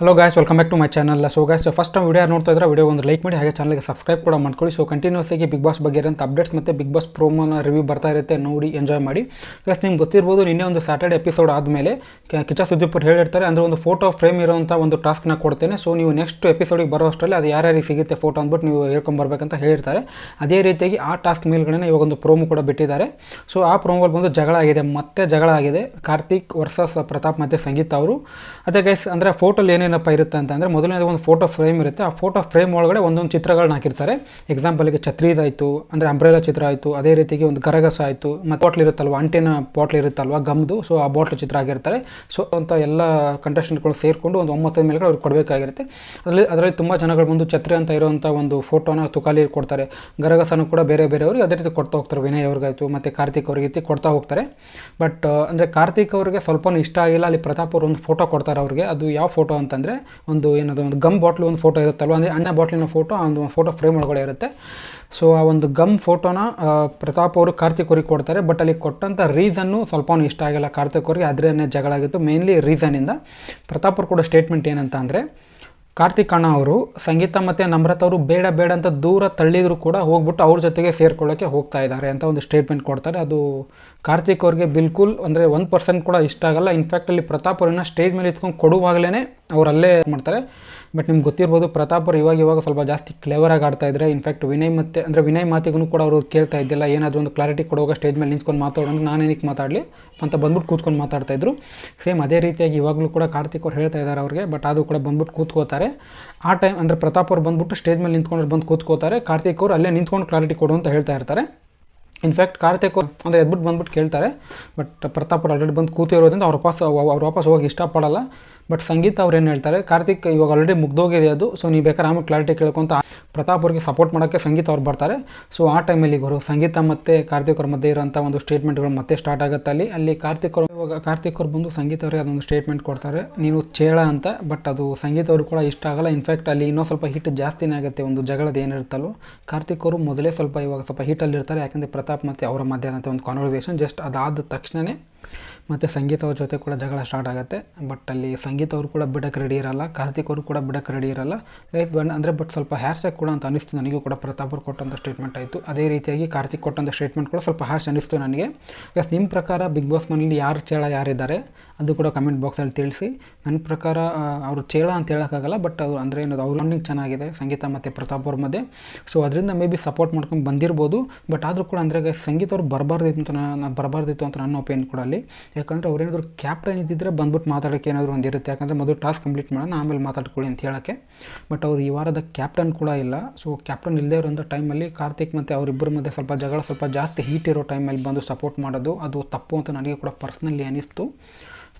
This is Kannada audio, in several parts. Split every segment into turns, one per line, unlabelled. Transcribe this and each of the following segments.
Hello guys welcome back to my channel so guys first time video ನೋಡ್ತಾ ಇದ್ರೆ ವಿಡಿಯೋ ಒಂದು ಲೈಕ್ ಮಾಡಿ, ಹಾಗೆ ಚಾನಲ್ಗೆ ಸಬ್ಸ್ಕ್ರೈಬ್ ಕೂಡ ಮಾಡ್ಕೊಳ್ಳಿ. ಸೊ ಕಂಟಿನ್ಯೂಸ್ ಆಗಿ ಬಿಗ್ ಬಾಸ್ ಬಗ್ಗೆ ಇರೋಂಥ ಅಪ್ಡೇಟ್ಸ್ ಮತ್ತು ಬಿಗ್ ಬಾಸ್ ಪ್ರೋಮೋನ ರಿವ್ಯೂ ಬರ್ತಾ ಇರುತ್ತೆ ನೋಡಿ ಎಂಜಾಯ್ ಮಾಡಿ. ಪ್ಲಸ್ ನಿಮ್ಗೆ ಗೊತ್ತಿರ್ಬೋದು, ನಿನ್ನೆ ಒಂದು ಸ್ಯಾಟರ್ಡೆ ಎಪಿಸೋಡ್ ಆದಮೇಲೆ ಕಿಚಾ ಅವ್ರು ಹೇಳಿರ್ತಾರೆ, ಅಂದರೆ ಒಂದು ಫೋಟೋ ಫ್ರೇಮ್ ಇರೋಂಥ ಒಂದು ಟಾಸ್ಕ್ನ ಕೊಡ್ತೇನೆ. ಸೊ ನೀವು ನೆಕ್ಸ್ಟ್ ಎಪಿಸೋಡಿಗೆ ಬರೋ ಅಷ್ಟರಲ್ಲಿ ಅದು ಯಾರ್ಯಾರಿಗೆ ಸಿಗುತ್ತೆ ಫೋಟೋ ಅಂದ್ಬಿಟ್ಟು ನೀವು ಹೇಳ್ಕೊಂಬರ್ಬೇಕಂತ ಹೇಳಿರ್ತಾರೆ. ಅದೇ ರೀತಿಯಾಗಿ ಆ ಟಾಸ್ಕ್ ಮೇಲ್ಗಡೆ ಇವಾಗ ಒಂದು ಪ್ರೋಮೋ ಕೂಡ ಬಿಟ್ಟಿದ್ದಾರೆ. ಸೊ ಆ ಪ್ರೋಮೋಲ್ಲಿ ಬಂದು ಜಗಳ ಆಗಿದೆ, ಮತ್ತೆ ಜಗಳ ಆಗಿದೆ. ಕಾರ್ತಿಕ್ ವರ್ಸಸ್ ಪ್ರತಾಪ್ ಮತ್ತು ಸಂಗೀತ ಅವರು. ಅದೇ ಗೈಸ್ ಅಂದರೆ ಫೋಟೋಲ್ಲಿ ಏನೇನಪ್ಪ ಇರುತ್ತೆ ಅಂತಂದರೆ ಮೊದಲನೇದು ಒಂದು ಫೋಟೋ ಫ್ರೇಮ್ ಇರುತ್ತೆ. ಆ ಫೋಟೋ ಫ್ರೇಮ್ ಒಳಗಡೆ ಒಂದೊಂದು ಚಿತ್ರಗಳನ್ನ ಹಾಕಿರ್ತಾರೆ. ಎಕ್ಸಾಂಪಲ್ಗೆ ಛತ್ರಿದಾಯಿತು ಅಂದರೆ ಅಂಬ್ರೆಲಾ ಚಿತ್ರ ಆಯಿತು, ಅದೇ ರೀತಿಗೆ ಒಂದು ಗರಗಸ ಆಯಿತು, ಮತ್ತು ಬಾಟ್ಲ್ ಇರುತ್ತಲ್ವ ಅಂಟಿನ ಬಾಟ್ಲ್ ಇರುತ್ತಲ್ವ ಗಮ್ದು ಸೊ ಆ ಬಾಟ್ಲ್ ಚಿತ್ರ ಆಗಿರ್ತಾರೆ ಸೊ ಅಂತ ಎಲ್ಲ ಕಂಟೆಸ್ಟೆಂಟ್ಗಳು ಸೇರಿಕೊಂಡು ಒಂದು ಒಂಬತ್ತೈದು ಮೇಲೆ ಅವ್ರಿಗೆ ಕೊಡಬೇಕಾಗಿರುತ್ತೆ. ಅದರಲ್ಲಿ ಅದರಲ್ಲಿ ತುಂಬ ಜನಗಳು ಬಂದು ಛತ್ರಿ ಅಂತ ಇರೋವಂಥ ಒಂದು ಫೋಟೋನ ತುಕಾಲಿ ಕೊಡ್ತಾರೆ. ಗರಗಸನೂ ಕೂಡ ಬೇರೆ ಬೇರೆಯವ್ರಿಗೆ ಅದೇ ರೀತಿ ಕೊಡ್ತಾ ಹೋಗ್ತಾರೆ. ವಿನಯ್ ಅವ್ರಿಗಾಯಿತು, ಮತ್ತು ಕಾರ್ತಿಕ್ ಅವ್ರಿಗೆ ರೀತಿ ಕೊಡ್ತಾ ಹೋಗ್ತಾರೆ. ಬಟ್ ಅಂದರೆ ಕಾರ್ತಿಕ್ ಅವರಿಗೆ ಸ್ವಲ್ಪ ಇಷ್ಟ ಆಗಿಲ್ಲ. ಅಲ್ಲಿ ಪ್ರತಾಪ್ ಅವರು ಒಂದು ಫೋಟೋ ಕೊಡ್ತಾರೆ ಅವ್ರಿಗೆ. ಅದು ಯಾವ ಫೋಟೋ ಅಂತಂದರೆ ಒಂದು ಏನದು, ಒಂದು ಗಮ್ ಬಾಟ್ಲು ಒಂದು ಫೋಟೋ ಇರುತ್ತಲ್ವ? ಅಂದರೆ ಅಣ್ಣ ಬಾಟ್ಲಿನ ಫೋಟೋ ಒಂದು ಫೋಟೋ ಫ್ರೇಮ್ ಒಳಗಡೆ ಇರುತ್ತೆ. ಸೊ ಆ ಒಂದು ಗಮ್ ಫೋಟೋನ ಪ್ರತಾಪ್ ಅವರು ಕಾರ್ತಿಕ್ ಅವ್ರಿಗೆ ಕೊಡ್ತಾರೆ ಬಟ್ ಅಲ್ಲಿ ಕೊಟ್ಟಂಥ ರೀಸನ್ನು ಸ್ವಲ್ಪ ಇಷ್ಟ ಆಗಿಲ್ಲ ಕಾರ್ತಿಕ್ ಅವ್ರಿಗೆ. ಅದರನ್ನೇ ಜಗಳ ಆಗಿತ್ತು ಮೇನ್ಲಿ ರೀಸನಿಂದ ಪ್ರತಾಪ್ ಅವ್ರು ಕೂಡ ಸ್ಟೇಟ್ಮೆಂಟ್ ಏನಂತ ಅಂದರೆ ಕಾರ್ತಿಕ್ ಅಣ್ಣ ಅವರು, ಸಂಗೀತ ಮತ್ತು ನಮ್ರತ ಅವರು ಬೇಡ ಬೇಡ ಅಂತ ದೂರ ತಳ್ಳಿದ್ರು ಕೂಡ ಹೋಗ್ಬಿಟ್ಟು ಅವ್ರ ಜೊತೆಗೆ ಸೇರ್ಕೊಳ್ಳೋಕ್ಕೆ ಹೋಗ್ತಾ ಇದ್ದಾರೆ ಅಂತ ಒಂದು ಸ್ಟೇಟ್ಮೆಂಟ್ ಕೊಡ್ತಾರೆ. ಅದು ಕಾರ್ತಿಕ್ ಅವ್ರಿಗೆ ಬಿಲ್ಕುಲ್ ಅಂದರೆ ಒಂದು ಪರ್ಸೆಂಟ್ ಕೂಡ ಇಷ್ಟ ಆಗಲ್ಲ. ಇನ್ಫ್ಯಾಕ್ಟ್ ಅಲ್ಲಿ ಪ್ರತಾಪ್ ಅವ್ರನ್ನ ಸ್ಟೇಜ್ ಮೇಲೆ ಇತ್ಕೊಂಡು ಕೊಡುವಾಗಲೇ ಅವರಲ್ಲೇ ಮಾಡ್ತಾರೆ. ಬಟ್ ನಿಮ್ಗೆ ಗೊತ್ತಿರ್ಬೋದು, ಪ್ರತಾಪ್ ಅವರು ಇವಾಗ ಇವಾಗ ಸ್ವಲ್ಪ ಜಾಸ್ತಿ ಕ್ಲೇವರಾಗಿ ಆಡ್ತಾ ಇದ್ದಾರೆ ಇನ್ಫ್ಯಾಕ್ಟ್ ವಿನಯ್ ಮತ್ತೆ, ಅಂದರೆ ವಿನಯ್ ಮಾತಿಗೂ ಕೂಡ ಅವರು ಕೇಳ್ತಾ ಇದ್ದಿಲ್ಲ, ಏನಾದರೂ ಒಂದು ಕ್ಲಾರಿಟಿ ಕೊಡುವಾಗ ಸ್ಟೇಜ್ ಮೇಲೆ ನಿಂತ್ಕೊಂಡು ಮಾತಾಡೋಣ ನಾನೇನಕ್ಕೆ ಮಾತಾಡಲಿ ಅಂತ ಬಂದ್ಬಿಟ್ಟು ಕೂತ್ಕೊಂಡು ಮಾತಾಡ್ತಾ ಇದ್ರು. ಸೇಮ್ ಅದೇ ರೀತಿಯಾಗಿ ಇವಾಗಲೂ ಕೂಡ ಕಾರ್ತಿಕ್ ಅವ್ರು ಹೇಳ್ತಾ ಇದ್ದಾರೆ ಅವ್ರಿಗೆ ಬಟ್ ಅದು ಕೂಡ ಬಂದ್ಬಿಟ್ಟು ಕೂತ್ಕೋತಾರೆ. ಆ ಟೈಮ್ ಅಂದರೆ ಪ್ರತಾಪ್ ಅವ್ರು ಬಂದ್ಬಿಟ್ಟು ಸ್ಟೇಜ್ ಮೇಲೆ ನಿಂತ್ಕೊಂಡು ಬಂದು ಕೂತ್ಕೋತಾರೆ, ಕಾರ್ತಿಕ್ ಅವರು ಅಲ್ಲೇ ನಿಂತ್ಕೊಂಡು ಕ್ಲಾರಿಟಿ ಕೊಡು ಅಂತ ಹೇಳ್ತಾ ಇರ್ತಾರೆ. ಇನ್ಫ್ಯಾಕ್ಟ್ ಕಾರ್ತಿಕ್ ಅಂದರೆ ಎದ್ಬಿಟ್ಟು ಬಂದ್ಬಿಟ್ಟು ಕೇಳ್ತಾರೆ ಬಟ್ ಪ್ರತಾಪ್ ಅವ್ರು ಆಲ್ರೆಡಿ ಬಂದು ಕೂತಿರೋದ್ರಿಂದ ಅವ್ರು ವಾಪಸ್ ಅವ್ರು ವಾಪಸ್ ಹೋಗಿ ಇಷ್ಟಪಡಲ್ಲ. ಬಟ್ ಸಂಗೀತ ಅವ್ರು ಏನು ಹೇಳ್ತಾರೆ, ಕಾರ್ತಿಕ್ ಇವಾಗ ಆಲ್ರೆಡಿ ಮುಗ್ದೋಗಿದೆ ಅದು ಸೊ ನೀವು ಬೇಕಾದ್ರೆ ಆಮೇಲೆ ಕ್ಲಾರಿಟಿ ಕೇಳ್ಕೊಂತ ಪ್ರತಾಪ್ ಅವ್ರಿಗೆ ಸಪೋರ್ಟ್ ಮಾಡೋಕ್ಕೆ ಸಂಗೀತ ಅವ್ರು ಬರ್ತಾರೆ. ಸೊ ಆ ಟೈಮಲ್ಲಿ ಇವರು ಸಂಗೀತ ಮತ್ತು ಕಾರ್ತಿಕ್ ಅವ್ರ ಮಧ್ಯೆ ಇರೋಂಥ ಒಂದು ಸ್ಟೇಟ್ಮೆಂಟ್ಗಳು ಮತ್ತೆ ಸ್ಟಾರ್ಟ್ ಆಗುತ್ತೆ. ಅಲ್ಲಿ ಅಲ್ಲಿ ಕಾರ್ತಿಕ್ ಅವರು ಇವಾಗ, ಕಾರ್ತಿಕ್ ಅವ್ರು ಬಂದು ಸಂಗೀತ ಅವರಿಗೆ ಅದೊಂದು ಸ್ಟೇಟ್ಮೆಂಟ್ ಕೊಡ್ತಾರೆ. ನೀನು ಚೇಳ ಅಂತ ಬಟ್ ಅದು ಸಂಗೀತ ಅವರು ಕೂಡ ಇಷ್ಟ ಆಗಲ್ಲ. ಇನ್ಫ್ಯಾಕ್ಟ್ ಅಲ್ಲಿ ಇನ್ನೂ ಸ್ವಲ್ಪ ಹಿಟ್ ಜಾಸ್ತಿನೇ ಆಗುತ್ತೆ, ಒಂದು ಜಗಳದ ಏನಿರುತ್ತಲ್ಲೋ ಕಾರ್ತಿಕ್ ಅವರು ಮೊದಲೇ ಸ್ವಲ್ಪ ಇವಾಗ ಸ್ವಲ್ಪ ಹಿಟ್ ಇರ್ತಾರೆ ಯಾಕಂದರೆ ಪ್ರತಾಪ್ ಮತ್ತು ಅವರ ಮಧ್ಯ ಒಂದು ಕಾನ್ವರ್ಸೇಷನ್ ಜಸ್ಟ್ ಅದಾದ ತಕ್ಷಣವೇ ಮತ್ತು ಸಂಗೀತ ಅವ್ರ ಜೊತೆ ಕೂಡ ಜಗಳ ಸ್ಟಾರ್ಟ್ ಆಗುತ್ತೆ. ಬಟ್ ಅಲ್ಲಿ ಸಂಗೀತ ಅವರು ಕೂಡ ಬಿಡಕ್ಕೆ ರೆಡಿ ಇರಲ್ಲ ಕಾರ್ತಿಕ್ ಅವರು ಕೂಡ ಬಿಡಕ್ಕೆ ರೆಡಿ ಇರಲ್ಲ. ರೈಟ್ ಬಣ್ಣ ಅಂದರೆ ಬಟ್ ಸ್ವಲ್ಪ ಹ್ಯಾರ್ಸ್ ಕೂಡ ಅಂತ ಅನಿಸ್ತು ನನಗೂ ಕೂಡ. ಪ್ರತಾಪ್ ಅವ್ರು ಕೊಟ್ಟಂಥ ಸ್ಟೇಟ್ಮೆಂಟ್ ಆಯಿತು. ಅದೇ ರೀತಿಯಾಗಿ ಕಾರ್ತಿಕ್ ಕೊಟ್ಟಂಥ ಸ್ಟೇಟ್ಮೆಂಟ್ ಕೂಡ ಸ್ವಲ್ಪ ಹ್ಯಾರ್ಸ್ ಅನಿಸ್ತು ನನಗೆ. ಪ್ಲಸ್ ನಿಮ್ಮ ಪ್ರಕಾರ ಬಿಗ್ ಬಾಸ್ ಮನೇಲಿ ಯಾರು ಚೇಳ ಯಾರಿದ್ದಾರೆ? ಅದು ಕೂಡ ಕಮೆಂಟ್ ಬಾಕ್ಸಲ್ಲಿ ತಿಳಿಸಿ. ನನ್ನ ಪ್ರಕಾರ ಅವರು ಚೇಳ ಅಂತ ಹೇಳೋಕ್ಕಾಗಲ್ಲ ಬಟ್ ಅದು ಅಂದರೆ ಏನದು, ಅವ್ರ ರನ್ನಿಂಗ್ ಚೆನ್ನಾಗಿದೆ, ಸಂಗೀತ ಮತ್ತು ಪ್ರತಾಪ್ ಅವ್ರ ಮಧ್ಯೆ. ಸೊ ಅದರಿಂದ ಮೇ ಬಿ ಸಪೋರ್ಟ್ ಮಾಡ್ಕೊಂಡು ಬಂದಿರ್ಬೋದು. ಬಟ್ ಆದರೂ ಕೂಡ ಅಂದರೆ ಸಂಗೀತ ಅವ್ರು ಬರಬಾರ್ದಿತ್ತು ಅಂತ ನಾನು ಬರಬಾರ್ದಿತ್ತು ಅಂತ ನನ್ನ ಒಪಿನಿಯನ್ ಕೂಡ ಅಲ್ಲಿ. ಯಾಕಂದರೆ ಅವ್ರೇನಾದ್ರು ಕ್ಯಾಪ್ಟನ್ ಇದ್ದಿದ್ರೆ ಬಂದ್ಬಿಟ್ಟು ಮಾತಾಡೋಕ್ಕೆ ಏನಾದರೂ ಒಂದು ಇರುತ್ತೆ ಯಾಕಂದರೆ ಮೊದಲು ಟಾಸ್ಕ್ ಕಂಪ್ಲೀಟ್ ಮಾಡೋಣ, ಆಮೇಲೆ ಮಾತಾಡ್ಕೊಳ್ಳಿ ಅಂತ ಹೇಳೋಕ್ಕೆ. ಬಟ್ ಅವ್ರು ಈ ವಾರದ ಕ್ಯಾಪ್ಟನ್ ಕೂಡ ಇಲ್ಲ. ಸೊ ಕ್ಯಾಪ್ಟನ್ ಇಲ್ಲದೇ ಇರೋಂಥ ಟೈಮಲ್ಲಿ ಕಾರ್ತಿಕ್ ಮತ್ತು ಅವರಿಬ್ಬರ ಮಧ್ಯೆ ಸ್ವಲ್ಪ ಜಗಳ ಸ್ವಲ್ಪ ಜಾಸ್ತಿ ಹೀಟ್ ಇರೋ ಟೈಮಲ್ಲಿ ಬಂದು ಸಪೋರ್ಟ್ ಮಾಡೋದು, ಅದು ತಪ್ಪು ಅಂತ ನನಗೆ ಕೂಡ ಪರ್ಸ್ನಲಿ ಅನಿಸ್ತು.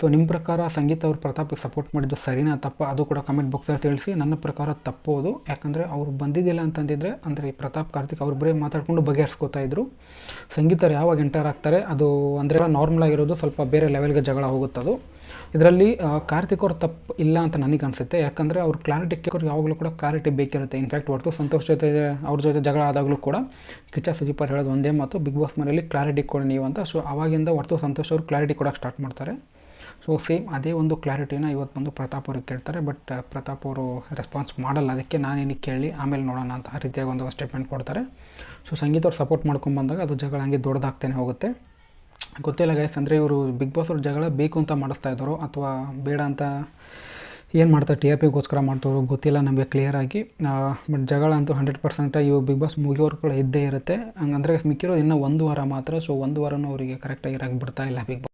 ಸೊ ನಿಮ್ಮ ಪ್ರಕಾರ ಸಂಗೀತ ಅವ್ರ ಪ್ರತಾಪಿಗೆ ಸಪೋರ್ಟ್ ಮಾಡಿದ್ದು ಸರಿನಾ ತಪ್ಪ? ಅದು ಕೂಡ ಕಮೆಂಟ್ ಬಾಕ್ಸಲ್ಲಿ ತಿಳಿಸಿ. ನನ್ನ ಪ್ರಕಾರ ತಪ್ಪೋದು. ಯಾಕಂದರೆ ಅವ್ರು ಬಂದಿದ್ದಿಲ್ಲ ಅಂತಂದಿದ್ರೆ, ಅಂದರೆ ಈ ಪ್ರತಾಪ್, ಕಾರ್ತಿಕ್ ಅವ್ರಿಬ್ಬರೇ ಮಾತಾಡ್ಕೊಂಡು ಬಗೆಹರಿಸ್ಕೋತಾ ಇದ್ರು. ಸಂಗೀತರು ಯಾವಾಗ ಎಂಟರ್ ಆಗ್ತಾರೆ, ಅದು ಅಂದರೆ ನಾರ್ಮಲ್ ಆಗಿರೋದು, ಸ್ವಲ್ಪ ಬೇರೆ ಲೆವೆಲ್ಗೆ ಜಗಳ ಹೋಗುತ್ತದು ಇದರಲ್ಲಿ ಕಾರ್ತಿಕ್ ಅವ್ರ ತಪ್ಪು ಇಲ್ಲ ಅಂತ ನನಗೆ ಅನಿಸುತ್ತೆ. ಯಾಕಂದರೆ ಅವ್ರು ಕ್ಲಾರಿಟಿ ಅವ್ರಿಗೆ ಯಾವಾಗಲೂ ಕೂಡ ಕ್ಲಾರಿಟಿ ಬೇಕಿರುತ್ತೆ. ಇನ್ಫ್ಯಾಕ್ಟ್ ಹೊರತು ಸಂತೋಷ್ ಜೊತೆ, ಅವ್ರ ಜೊತೆ ಜಗಳ ಆದಾಗಲೂ ಕೂಡ ಕಿಚ್ಚ ಸುಜಿಪರ್ ಅವ್ರು ಹೇಳೋದು ಒಂದೇ ಮಾತು ಬಿಗ್ ಬಾಸ್ ಮನೆಯಲ್ಲಿ ಕ್ಲಾರಿಟಿ ಕೊಡಿ ನೀವು ಅಂತ ಸೊ ಅವಾಗಿಂದ ಹೊರತು ಸಂತೋಷ್ ಅವರು ಕ್ಲಾರಿಟಿ ಕೊಡೋಕ್ಕೆ ಸ್ಟಾರ್ಟ್ ಮಾಡ್ತಾರೆ. ಸೊ ಸೇಮ್ ಅದೇ ಒಂದು ಕ್ಲಾರಿಟಿನ ಇವತ್ತು ಬಂದು ಪ್ರತಾಪ್ ಅವ್ರಿಗೆ ಕೇಳ್ತಾರೆ. ಬಟ್ ಪ್ರತಾಪ್ ಅವರು ರೆಸ್ಪಾನ್ಸ್ ಮಾಡಲ್ಲ. ಅದಕ್ಕೆ ನಾನೇನು ಕೇಳಿ, ಆಮೇಲೆ ನೋಡೋಣ ಅಂತ ಆ ರೀತಿಯಾಗಿ ಒಂದು ಸ್ಟೇಟ್ಮೆಂಟ್ ಕೊಡ್ತಾರೆ. ಸೊ ಸಂಗೀತ ಅವ್ರು ಸಪೋರ್ಟ್ ಮಾಡ್ಕೊಂಬಂದಾಗ ಅದು ಜಗಳ ಹಂಗೆ ದೊಡ್ಡದಾಗ್ತಾನೆ ಹೋಗುತ್ತೆ. ಗೊತ್ತಿಲ್ಲ ಗೈಸ್ ಅಂದರೆ ಇವರು ಬಿಗ್ ಬಾಸ್ ಅವ್ರ ಜಗಳ ಬೇಕು ಅಂತ ಮಾಡಿಸ್ತಾ ಇದ್ದರು ಅಥವಾ ಬೇಡ ಅಂತ ಏನು ಮಾಡ್ತಾರೆ ಟಿ ಆರ್ ಪಿಗೋಸ್ಕರ ಮಾಡ್ತಾರೋ ಗೊತ್ತಿಲ್ಲ ನಮಗೆ ಕ್ಲಿಯರಾಗಿ ಬಟ್ ಜಗಳ ಅಂತೂ ಹಂಡ್ರೆಡ್ ಪರ್ಸೆಂಟ್ ಇವು ಬಿಗ್ ಬಾಸ್ ಮುಗಿಯೋರು ಕೂಡ ಇದ್ದೇ ಇರುತ್ತೆ. ಹಂಗಂದ್ರೆ ಮಿಕ್ಕಿರೋದು ಇನ್ನೂ ಒಂದು ವಾರ ಮಾತ್ರ. ಸೊ ಒಂದು ವಾರನೂ ಅವರಿಗೆ ಕರೆಕ್ಟಾಗಿ ಇರೋಕ್ಕೆ ಬಿಡ್ತಾ ಇಲ್ಲ ಬಿಗ್ ಬಾಸ್